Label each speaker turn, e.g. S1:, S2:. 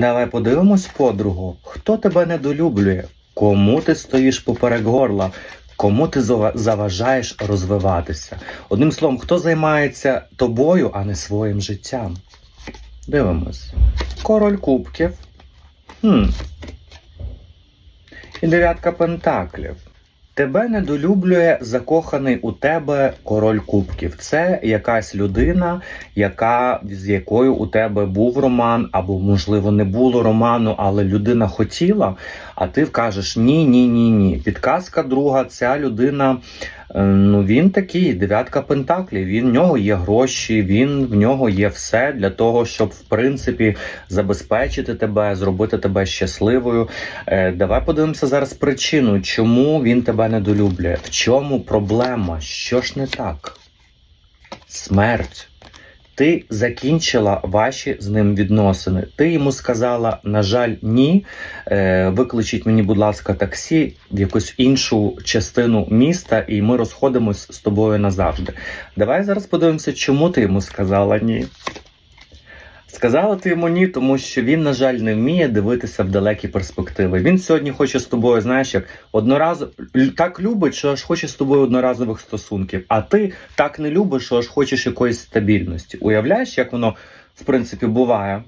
S1: Давай подивимось, подругу, хто тебе недолюблює, кому ти стоїш поперек горла, кому ти заважаєш розвиватися. Одним словом, хто займається тобою, а не своїм життям. Дивимось. Король кубків. Хм. І дев'ятка пентаклів. Тебе недолюблює закоханий у тебе король кубків. Це якась людина, яка з якою у тебе був роман, або можливо не було роману, але людина хотіла. А ти кажеш ні, ні, ні, ні. Підказка друга, ця людина. Е, Ну він такий, дев'ятка пентаклів. Він в нього є гроші, він в нього є все для того, щоб в принципі забезпечити тебе, зробити тебе щасливою. Е, давай подивимося зараз причину, чому він тебе недолюблює. В чому проблема? Що ж не так? Смерть. Ти закінчила ваші з ним відносини. Ти йому сказала, на жаль, ні. Е, викличіть мені, будь ласка, таксі в якусь іншу частину міста, і ми розходимось з тобою назавжди. Давай зараз подивимося, чому ти йому сказала ні. Сказала ти йому ні, тому що він, на жаль, не вміє дивитися в далекі перспективи. Він сьогодні хоче з тобою, знаєш, як одноразово так любить, що аж хоче з тобою одноразових стосунків. А ти так не любиш, що аж хочеш якоїсь стабільності. Уявляєш, як воно в принципі буває?